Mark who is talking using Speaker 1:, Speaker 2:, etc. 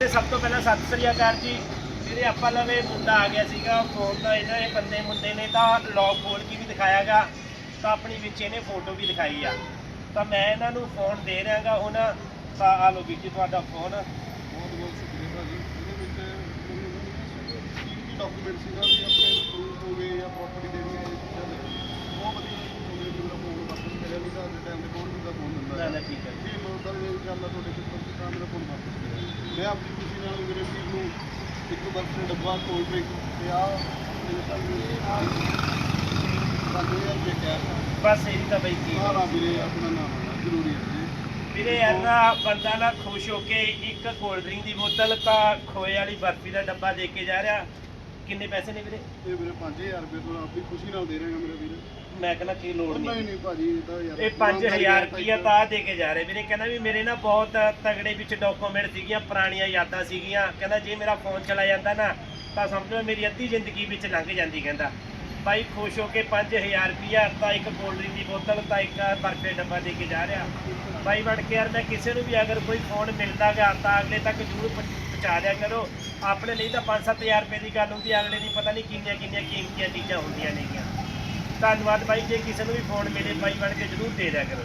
Speaker 1: ਤੇ ਸਭ ਤੋਂ ਪਹਿਲਾਂ ਸਤਿ ਸ੍ਰੀ ਅਕਾਲ ਜੀ। ਮੇਰੇ ਆਪਾਂ ਲਵੇ ਮੁੰਡਾ ਆ ਗਿਆ ਸੀਗਾ ਫੋਨ ਦਾ ਇਹਨਾਂ ਨੇ ਬੰਦੇ ਮੁੰਡੇ ਨੇ ਤਾਂ ਲੌਕ ਖੋਲ ਕੇ ਵੀ ਦਿਖਾਇਆਗਾ ਤਾਂ ਆਪਣੀ ਵਿੱਚ ਇਹਨੇ ਫੋਟੋ ਵੀ ਦਿਖਾਈ ਆ। ਤਾਂ ਮੈਂ ਇਹਨਾਂ ਨੂੰ ਫੋਨ ਦੇ ਰਿਹਾਗਾ ਹੁਣ। ਤਾਂ ਆ ਲਓ ਵੀਰ ਜੀ ਤੁਹਾਡਾ ਫੋਨ
Speaker 2: ਬਹੁਤ ਬਹੁਤ ਸ਼ੁਕਰੀਆ ਭਾਜੀ। ਇਹਦੇ ਵਿੱਚ ਡਾਕੂਮੈਂਟ ਸੀਗਾ ਵੀ ਆਪਣੇ ਪ੍ਰੂਫ ਹੋ ਗਏ ਜਾਂ ਪ੍ਰਾਪਰਟੀ ਇਹ ਦੇ। ਬਹੁਤ ਵਧੀਆ ਹੋ ਗਏ ਮੇਰਾ ਫੋਨ ਵਾਪਸ ਕਰਿਆ ਨਹੀਂ ਤਾਂ ਅੱਜ ਟਾਈਮ ਤੇ ਕੌਣ ਦਿੰਦਾ ਫੋਨ ਦਿੰਦਾ
Speaker 1: ਨਾ ਠੀਕ ਹੈ। ਜੀ।
Speaker 2: ਮੈਂ ਇਹ ਗੱਲ ਤੁਹਾਡੇ ਕੋਲ ਤਾਂ ਮੇਰਾ ਫੋਨ ਵਾਪਸ ਕਰਿਆ ਮੈਂ ਆਪਣੀ ਖੁਸ਼ੀ ਨਾਲ ਮੇਰੇ ਵੀਰ ਨੂੰ ਇੱਕ ਬਰਫ ਡੱਬਾ ਕੋਲਡ ਡਰਿੰਕ ਤੇ ਆ ਮੇਰੇ ਸਾਹਮਣੇ ਪੰਜ ਹਜ਼ਾਰ ਰੁਪਏ ਕੈਸ਼
Speaker 1: ਬਸ ਇਹੀ ਤਾਂ ਬਈ ਕੀ
Speaker 2: ਸਾਰਾ ਵੀਰੇ ਆਪਣਾ ਨਾਮ ਆਉਣਾ ਜ਼ਰੂਰੀ ਹੈ ਜੀ।
Speaker 1: ਵੀਰੇ ਯਾਰ ਨਾ ਬੰਦਾ ਨਾ ਖੁਸ਼ ਹੋ ਕੇ ਇੱਕ ਕੋਲਡ ਡਰਿੰਕ ਦੀ ਬੋਤਲ ਤਾਂ ਖੋਏ ਵਾਲੀ ਬਰਫੀ ਦਾ ਡੱਬਾ ਦੇ ਕੇ ਜਾ ਰਿਹਾ। ਕਿੰਨੇ ਪੈਸੇ ਨੇ ਵੀਰੇ?
Speaker 2: ਇਹ ਵੀਰੇ 5000 ਰੁਪਏ ਤੋਂ ਆਪਣੀ ਖੁਸ਼ੀ ਨਾਲ ਦੇ ਰਹੇ ਹਾਂ ਮੇਰੇ ਵੀਰ।
Speaker 1: ਮੈਂ ਕਹਿੰਦਾ ਕੀ ਲੋੜ
Speaker 2: ਨਹੀਂ।
Speaker 1: ਨਹੀਂ
Speaker 2: ਨਹੀਂ ਭਾਜੀ ਇਹ ਤਾਂ ਯਾਰ
Speaker 1: ਇਹ 5000 ਰੁਪਈਆ ਤਾਂ ਆਹ ਦੇ ਕੇ ਜਾ ਰਹੇ ਵੀਰੇ। ਕਹਿੰਦਾ ਵੀ ਮੇਰੇ ਨਾ ਬਹੁਤ ਤਗੜੇ ਵਿੱਚ ਡਾਕੂਮੈਂਟ ਸੀਗੀਆਂ ਪੁਰਾਣੀਆਂ ਯਾਦਾਂ ਸੀਗੀਆਂ। ਕਹਿੰਦਾ ਜੇ ਮੇਰਾ ਫੋਨ ਚਲਾ ਜਾਂਦਾ ਨਾ ਤਾਂ ਸਮਝੋ ਮੇਰੀ ਅੱਧੀ ਜ਼ਿੰਦਗੀ ਵਿੱਚ ਲੰਘ ਜਾਂਦੀ ਕਹਿੰਦਾ। ਬਾਈ ਖੁਸ਼ ਹੋ ਕੇ 5000 ਰੁਪਈਆ ਤਾਂ ਇੱਕ ਕੋਲਡ ਡਰਿੰਕ ਦੀ ਬੋਤਲ, ਤਾਂ ਇੱਕ ਬਰਫੀ ਡੱਬਾ ਦੇ ਕੇ ਜਾ ਰਿਹਾ। ਬਾਈ ਬਣ ਕੇ ਯਾਰ, ਮੈਂ ਕਿਸੇ ਨੂੰ ਵੀ ਅਗਰ ਕੋਈ ਫੋਨ ਮਿਲਦਾ ਗਾ, ਤਾਂ ਅਗਲੇ ਤੱਕ ਜ਼ਰੂਰ ਪਹੁੰ- ਪਹੁੰਚਾ ਦਿਆ ਕਰੋ। ਆਪਣੇ ਲਈ ਤਾਂ 5-7000 ਰੁਪਏ ਦੀ ਗੱਲ ਹੁੰਦੀ ਅਗਲੇ ਦੀ ਪਤਾ ਨਹੀਂ ਕਿੰਨੀਆਂ ਕਿੰਨੀਆਂ ਕੀਮਤੀਆਂ ਚੀਜ਼ਾਂ ਹੁੰਦੀਆਂ ਨੇਗੀਆਂ। ਧੰਨਵਾਦ ਬਾਈ, ਜੇ ਕਿਸੇ ਨੂੰ ਵੀ ਫੋਨ ਮਿਲੇ, ਬਾਈ ਬਣ ਕੇ ਜ਼ਰੂਰ ਦੇ ਦਿਆ ਕਰੋ।